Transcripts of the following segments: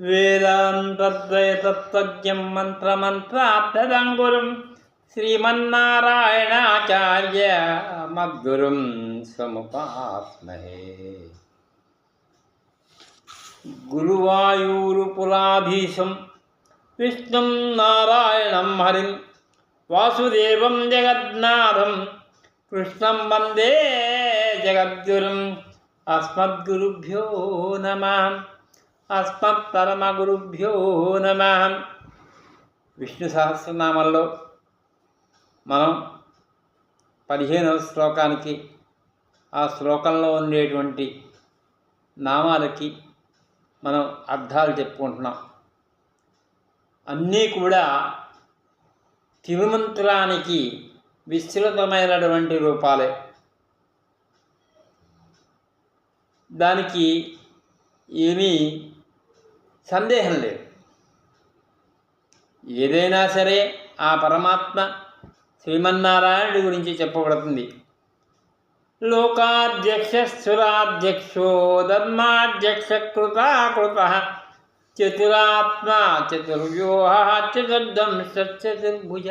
वेदान्तद्वैतत्वज्ञं मन्त्रमन्त्राप्तदङ्गुरुं श्रीमारायणाचार्य मद्गुरुं समुपास्महे गुरुवायूरुपुराधीशं विष्णु नारायण हरि, वासुदेव जगन्नाथं, कृष्ण वंदे जगद्गुरुम्, अस्मद्गुरुभ्यो नमः। అస్మత్పరమగురుభ్యో నమ. విష్ణు సహస్రనామంలో మనం పదిహేనవ శ్లోకానికి ఆ శ్లోకంలో ఉండేటువంటి నామాలకి మనం అర్థాలు చెప్పుకుంటున్నాం. అన్నీ కూడా తిరుమంత్రానికి విస్తృతమైనటువంటి రూపాలే. దానికి ఏమీ సందేహం లేదు. ఏదైనా సరే ఆ పరమాత్మ శ్రీమన్నారాయణుడి గురించి చెప్పబడుతుంది. లోకాధ్యక్ష సురాధ్యక్షో ధర్మాధ్యక్ష కృతాకృత చతురాత్మ చతుర్వ్యూహ చతుర్దంశ చతుర్భుజ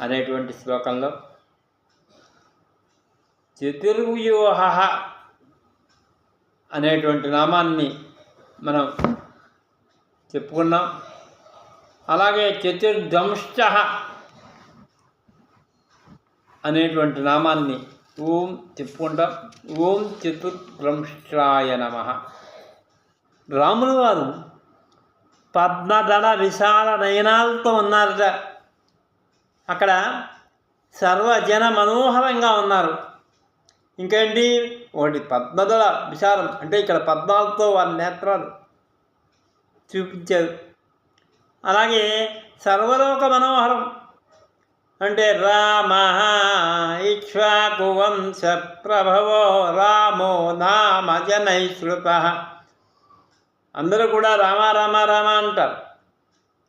అనేటువంటి శ్లోకంలో చతుర్వ్యూహ అనేటువంటి నామాన్ని మనం చెప్పుకున్నాం. అలాగే చతుర్ధంశ అనేటువంటి నామాన్ని ఓం చెప్పుకుంటాం. ఓం చతుర్దంశాయ నమ. రాములు వారు పద్మదళ విశాల నయనాలతో ఉన్నారట. అక్కడ సర్వజన మనోహరంగా ఉన్నారు. ఇంకేంటి ఒకటి పద్మదళ విశాలం. అంటే ఇక్కడ పద్మాలతో వారి నేత్రాలు చూపించారు. అలాగే సర్వలోక మనోహరం అంటే రామ ఇక్ష్వాకువంశ ప్రభవో రామో నామ జనైశ్రుత అందరూ కూడా రామ రామ రామ అంటారు.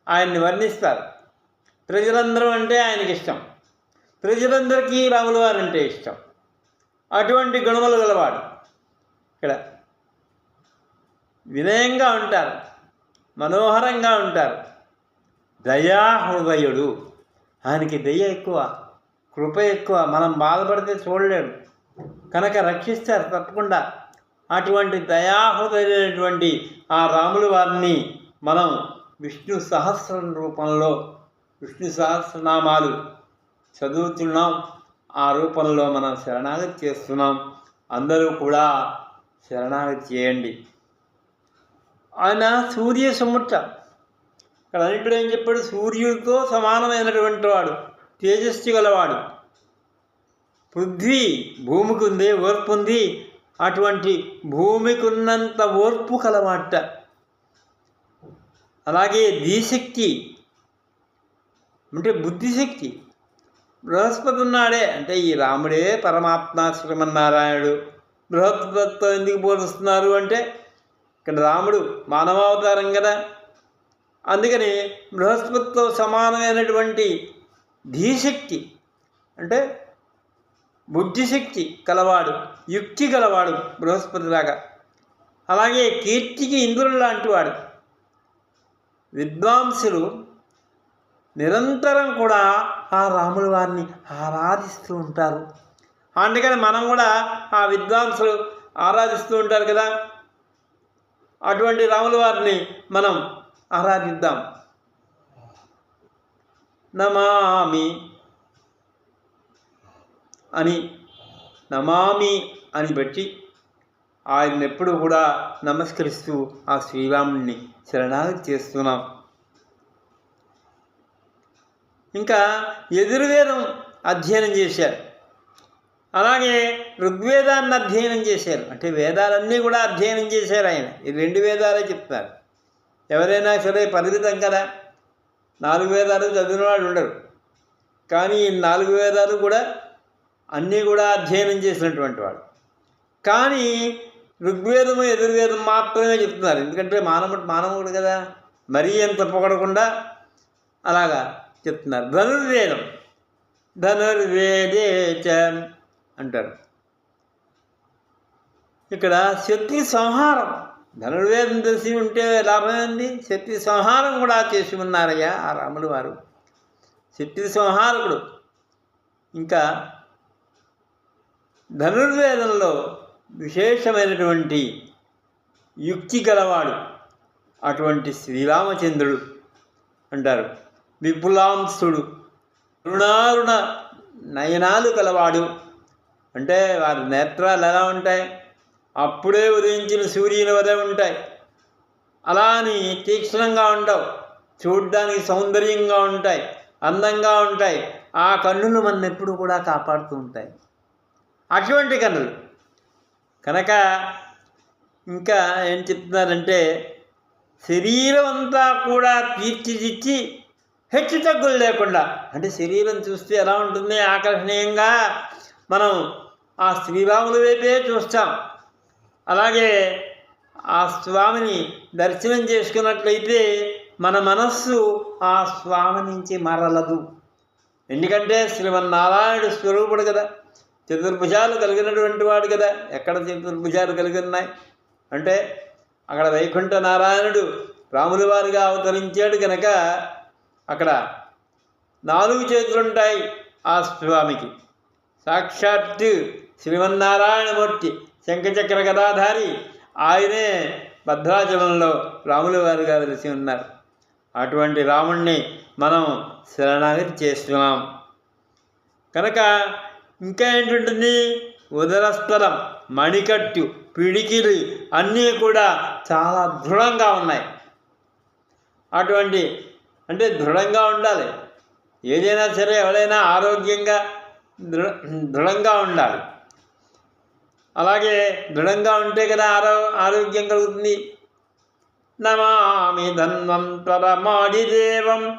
ఆయన్ని వర్ణిస్తారు. ప్రజలందరూ అంటే ఆయనకి ఇష్టం ప్రజలందరికీ రాములు వారు అంటే ఇష్టం. అటువంటి గుణములు గలవాడు. ఇక్కడ. వినయంగా ఉంటారు. మనోహరంగా ఉంటారు. దయాహృదయుడు. ఆయనకి దయ ఎక్కువ కృప ఎక్కువ మనం బాధపడితే చూడలేడు. కనుక రక్షిస్తారు తప్పకుండా. అటువంటి దయాహృదయుడైనటువంటి ఆ రాములు వారిని మనం విష్ణు సహస్రం రూపంలో విష్ణు సహస్రనామాలు చదువుతున్నాం. ఆ రూపంలో మనం శరణాగతి చేస్తున్నాం. అందరూ కూడా శరణాగతి చేయండి. ఆయన సూర్య సముట్ట ఇక్కడ అన్నింటిలో ఏం చెప్పాడు సూర్యుడితో సమానమైనటువంటి వాడు తేజస్సు గలవాడు. పృథ్వీ భూమికి ఉంది ఓర్పు ఉంది అటువంటి భూమికి ఉన్నంత ఓర్పు కలవాట. అలాగే దీశక్తి అంటే బుద్ధిశక్తి. బృహస్పతి ఉన్నాడే. అంటే ఈ రాముడే పరమాత్మ శ్రీమన్నారాయణుడు. బృహస్పతితో ఎందుకు పోలుస్తున్నారు అంటే ఇక్కడ రాముడు మానవావతారం కదా. అందుకని బృహస్పతితో సమానమైనటువంటి ధీశక్తి అంటే బుద్ధిశక్తి కలవాడు యుక్తి గలవాడు బృహస్పతిలాగా అలాగే కీర్తికి ఇంద్రుడు లాంటి వాడు. విద్వాంసులు నిరంతరం కూడా ఆ రాముల వారిని ఆరాధిస్తూ ఉంటారు. అందుకని మనం కూడా ఆ విద్వాంసులు ఆరాధిస్తూ ఉంటారు కదా. అటువంటి రాముల వారిని మనం ఆరాధిద్దాం. నమామి అని నమామి అని బట్టి ఆయన ఎప్పుడు కూడా నమస్కరిస్తూ ఆ శ్రీరాముడిని శరణాగతి చేస్తున్నాం. ఇంకా ఎదుర్వేదం అధ్యయనం చేశారు. అలాగే ఋగ్వేదాన్ని అధ్యయనం చేశారు. అంటే వేదాలన్నీ కూడా అధ్యయనం చేశారు ఆయన. ఈ రెండు వేదాలే చెప్తారు. ఎవరైనా సరే పరిమితం కదా. నాలుగు వేదాలు చదివినవాడు ఉండరు. కానీ ఈ నాలుగు వేదాలు కూడా అన్నీ కూడా అధ్యయనం చేసినటువంటి వాడు కానీ ఋగ్వేదము ఎదుర్వేదం మాత్రమే చెప్తున్నారు. ఎందుకంటే మానవుడు మానవుడు కదా. మరీ అంత పొగడకుండా అలాగా చెప్తున్నారు. ధనుర్వేదం. ధనుర్వేదే చ అంటారు. ఇక్కడ శత్రు సంహారం. ధనుర్వేదం తెలిసి ఉంటే లాభం ఏంది? శక్తి సంహారం కూడా చేసి ఉన్నారయ్యా ఆ రాములు వారు. శక్తి సంహారకుడు. ఇంకా ధనుర్వేదంలో విశేషమైనటువంటి యుక్తి గలవాడు అటువంటి శ్రీరామచంద్రుడు అంటారు. విపులాంసుడు. రుణారుణ నయనాలు కలవాడు. అంటే వారి నేత్రాలు ఎలా ఉంటాయి? అప్పుడే ఉదయించిన సూర్యుని వదే ఉంటాయి. అలా అని తీక్షణంగా ఉండవు. చూడ్డానికి సౌందర్యంగా ఉంటాయి. అందంగా ఉంటాయి. ఆ కన్నులు మన ఎప్పుడు కూడా కాపాడుతూ ఉంటాయి. అటువంటి కన్నులు. కనుక ఇంకా ఏం చెప్తున్నారంటే శరీరం అంతా కూడా తీర్చిదిచ్చి హెచ్చు తగ్గులు లేకుండా. అంటే శరీరం చూస్తే ఎలా ఉంటుంది ఆకర్షణీయంగా మనం ఆ స్త్రీభావుల వైపే చూస్తాం. అలాగే ఆ స్వామిని దర్శనం చేసుకున్నట్లయితే మన మనస్సు ఆ స్వామి నుంచి మరలదు. ఎందుకంటే శ్రీమన్నారాయణుడు స్వరూపుడు కదా. చతుర్భుజాలు కలిగినటువంటి వాడు కదా. ఎక్కడ చతుర్భుజాలు కలిగి ఉన్నాయి అంటే అక్కడ వైకుంఠ నారాయణుడు రాములు వారిగా అవతరించాడు కనుక అక్కడ నాలుగు చేతులుంటాయి ఆ స్వామికి. సాక్షాత్ శ్రీమన్నారాయణమూర్తి శంఖచక్ర గదాధారి ఆయనే భద్రాచలంలో రాముల వారిగా కలిసి ఉన్నారు. అటువంటి రాముణ్ణి మనం శరణాగతి చేస్తున్నాం. కనుక ఇంకా ఏంటుంటుంది? ఉదరస్థలం మణికట్టు పిడికిలు అన్నీ కూడా చాలా దృఢంగా ఉన్నాయి. అటువంటి అంటే దృఢంగా ఉండాలి. ఏదైనా సరే ఎవరైనా ఆరోగ్యంగా దృఢ దృఢంగా ఉండాలి. అలాగే దృఢంగా ఉంటే కదా ఆరో ఆరోగ్యం కలుగుతుంది. నమామి ధన్వం పరమాదిదేవం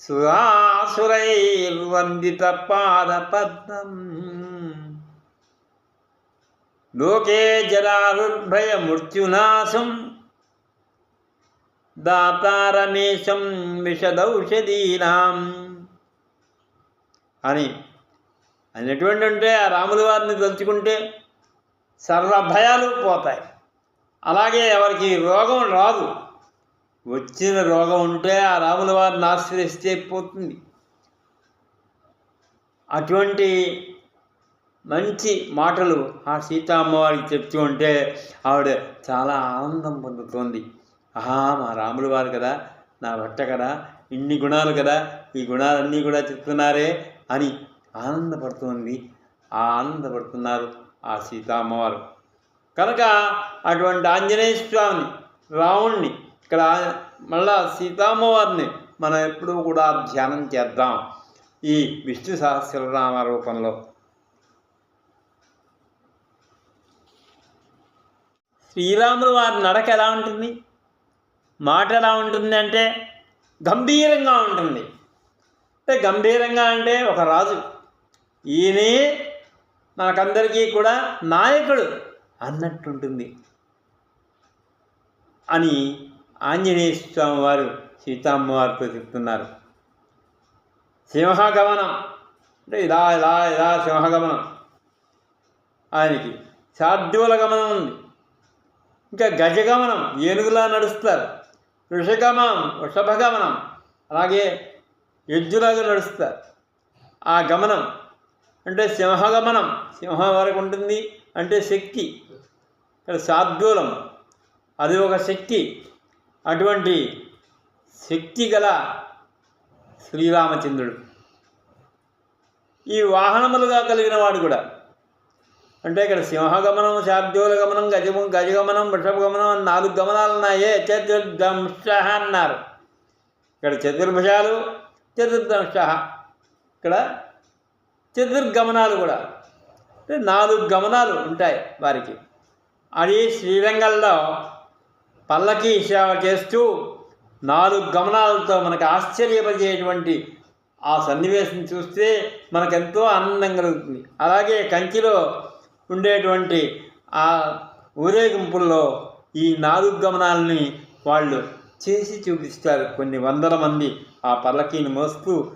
సురాసురైర్వందిత పాదపద్మం. లోకే జరారుర్భయ మృత్యునాశం దాతారమేశం విషదౌషధీనాం. అని అనేటువంటి ఉంటే ఆ రాముల వారిని తలుచుకుంటే సర్వ భయాలు పోతాయి. అలాగే ఎవరికి రోగం రాదు. వచ్చిన రోగం ఉంటే ఆ రాముల వారిని ఆశ్రయిస్తే పోతుంది. అటువంటి మంచి మాటలు ఆ సీతా అమ్మవారికి చెప్తూ ఉంటే ఆవిడ చాలా ఆనందం పొందుతోంది. ఆహా మా రాములు వారు కదా నా భర్త కదా ఇన్ని గుణాలు కదా ఈ గుణాలన్నీ కూడా చెప్తున్నారే అని ఆనందపడుతుంది. ఆనందపడుతున్నారు ఆ సీతామ్మవారు. కనుక అటువంటి ఆంజనేయ స్వామిని రాముణ్ణి ఇక్కడ మళ్ళా సీతామ్మవారిని మనం ఎప్పుడూ కూడా ధ్యానం చేద్దాం ఈ విష్ణు సహస్రనామ రూపంలో. శ్రీరాములు వారి నడక ఎలా ఉంటుంది? మాట ఎలా ఉంటుంది అంటే గంభీరంగా ఉంటుంది. అంటే గంభీరంగా అంటే ఒక రాజు. ఈయనే మనకందరికీ కూడా నాయకుడు అన్నట్టుంటుంది. అని ఆంజనేయ స్వామి వారు సీతమ్మవారితో చెప్తున్నారు. సింహగమనం. అంటే ఇలా ఇలా ఇలా సింహగమనం. ఆయనకి శార్దూల గమనం ఉంది. ఇంకా గజగమనం ఏనుగులా నడుస్తారు. వృషగమనం వృషభగమనం అలాగే ఎద్దులాగా నడుస్తారు. ఆ గమనం అంటే సింహగమనం. సింహం వరకు ఉంటుంది అంటే శక్తి. ఇక్కడ శార్దూలం అది ఒక శక్తి. అటువంటి శక్తి గల శ్రీరామచంద్రుడు. ఈ వాహనములుగా కలిగిన వాడు కూడా అంటే ఇక్కడ సింహగమనం శార్దూల గమనం గజము గజగమనం వృషభగమనం అని నాలుగు గమనాలు ఉన్నాయే చతుర్దంశ అన్నారు. ఇక్కడ చతుర్భుజాలు చతుర్దంశ ఇక్కడ చతుర్గమనాలు కూడా. అంటే నాలుగు గమనాలు ఉంటాయి వారికి. అది శ్రీరంగంలో పల్లకీ సేవ చేస్తూ నాలుగు గమనాలతో మనకు ఆశ్చర్యపరిచేటువంటి ఆ సన్నివేశం చూస్తే మనకెంతో ఆనందం కలుగుతుంది. అలాగే కంచిలో ఉండేటువంటి ఆ ఊరేగింపుల్లో ఈ నాలుగు గమనాలని వాళ్ళు చేసి చూపిస్తారు. కొన్ని వందల మంది ఆ పల్లకీని మోస్తూ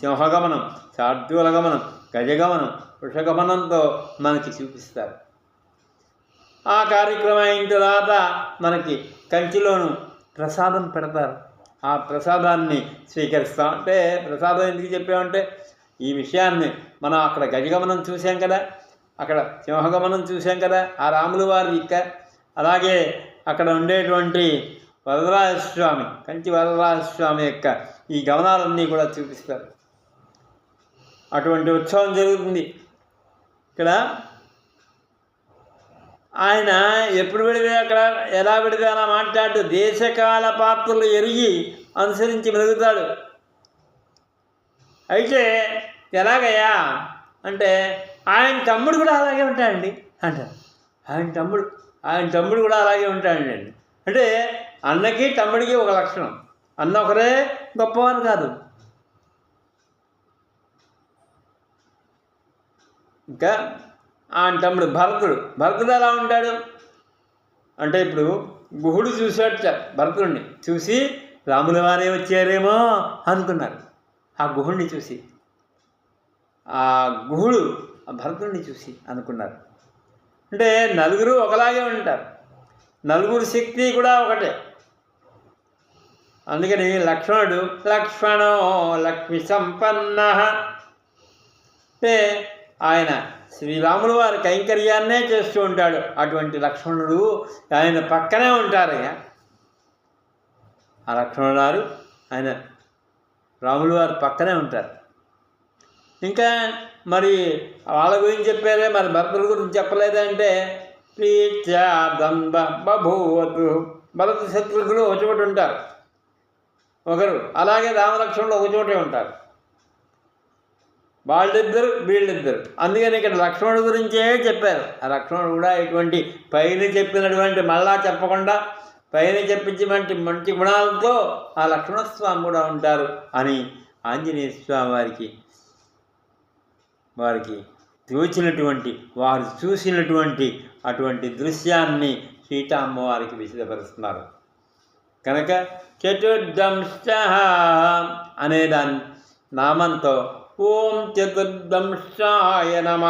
సింహగమనం శార్దూల గమనం గజగమనం వృషగమనంతో మనకి చూపిస్తారు. ఆ కార్యక్రమం అయిన తర్వాత మనకి కంచిలోను ప్రసాదం పెడతారు. ఆ ప్రసాదాన్ని స్వీకరిస్తాం అంటే ప్రసాదం ఎందుకు చెప్పామంటే ఈ విషయాన్ని మనం అక్కడ గజగమనం చూసాం కదా అక్కడ సింహగమనం చూసాం కదా ఆ రాముల వారి ఇక్క. అలాగే అక్కడ ఉండేటువంటి వరదరాజస్వామి కంచి వరదరాజస్వామి యొక్క ఈ గమనాలన్నీ కూడా చూపిస్తారు. అటువంటి ఉత్సవం జరుగుతుంది. ఇక్కడ ఆయన ఎప్పుడు పెడితే అక్కడ ఎలా పెడితే అలా మాట్లాడు దేశకాల పాత్రలు ఎరిగి అనుసరించి మెలుగుతాడు. అయితే ఎలాగయ్యా? అంటే ఆయన తమ్ముడు కూడా అలాగే ఉంటాడండి అంటారు. ఆయన తమ్ముడు ఆయన తమ్ముడు కూడా అలాగే ఉంటాడండి అంటే అన్నకి తమ్ముడికి ఒక లక్షణం. అన్న ఒకరే గొప్పవారు కాదు. ఇంకా ఆయన తమ్ముడు భరతుడు. భరతుడు ఎలా ఉంటాడు? అంటే ఇప్పుడు గుహుడు చూశాడు భరతుడిని చూసి రాముల వారే వచ్చారేమో అనుకున్నారు. ఆ గుహుడిని చూసి. ఆ గుహుడు ఆ భరతుడిని చూసి అనుకున్నారు. అంటే నలుగురు ఒకలాగే ఉంటారు. నలుగురు శక్తి కూడా ఒకటే. అందుకని లక్ష్మణుడు లక్ష్మణో లక్ష్మి సంపన్న. అంటే ఆయన శ్రీరాములు వారి కైంకర్యాన్నే చేస్తూ ఉంటాడు. అటువంటి లక్ష్మణుడు ఆయన పక్కనే ఉంటారు ఆ లక్ష్మణుడు గారు ఆయన రాములు వారి పక్కనే ఉంటారు. ఇంకా మరి వాళ్ళ గురించి చెప్పారే మరి భరతుల గురించి చెప్పలేదంటే ప్రీత్యాదంబ బభూవతు. భరత శత్రుఘ్నులు ఒక చోట ఉంటారు. ఒకరు అలాగే రామలక్ష్మణులు ఒక చోటే ఉంటారు. వాళ్ళిద్దరు వీళ్ళిద్దరు. అందుకని ఇక్కడ లక్ష్మణుడు గురించే చెప్పారు. ఆ లక్ష్మణుడు కూడా ఇటువంటి పైన చెప్పినటువంటి మళ్ళా చెప్పకుండా పైన చెప్పించినటువంటి మంచి గుణాలతో ఆ లక్ష్మణస్వామి కూడా ఉంటారు అని ఆంజనేయ స్వామి వారికి వారికి తోచినటువంటి వారు చూసినటువంటి అటువంటి దృశ్యాన్ని సీతామ్మవారికి విశదపరుస్తున్నారు. కనుక చతుర్దంశ అనే దాని నామంతో ఓం చతుర్దంశాయ నమ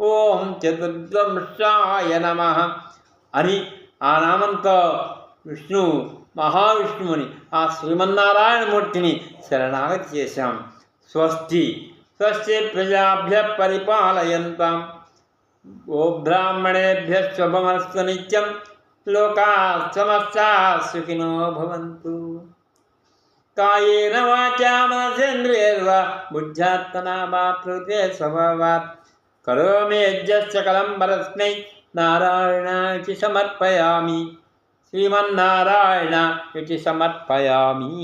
ఓం చతుర్దంశాయ నమ అని ఆ నామంతో విష్ణు మహావిష్ణువుని ఆ శ్రీమన్నారాయణమూర్తిని శరణాగతి చేశాం. స్వస్తి तस्य प्रजाभ्य परिपालयन्ताम्। ॐ ब्राह्मणेभ्यः स्वमस्तु नित्यं लोकाः समस्ताः सुखिनो भवन्तु। कायेन वाचा मनसेन्द्रियैर्वा बुद्ध्यात्मना वा प्रकृते स्वभावात्। करोमि यज्ञस्य नारायणाय समर्पयामि। श्रीमन्नारायण इति समर्पयामि।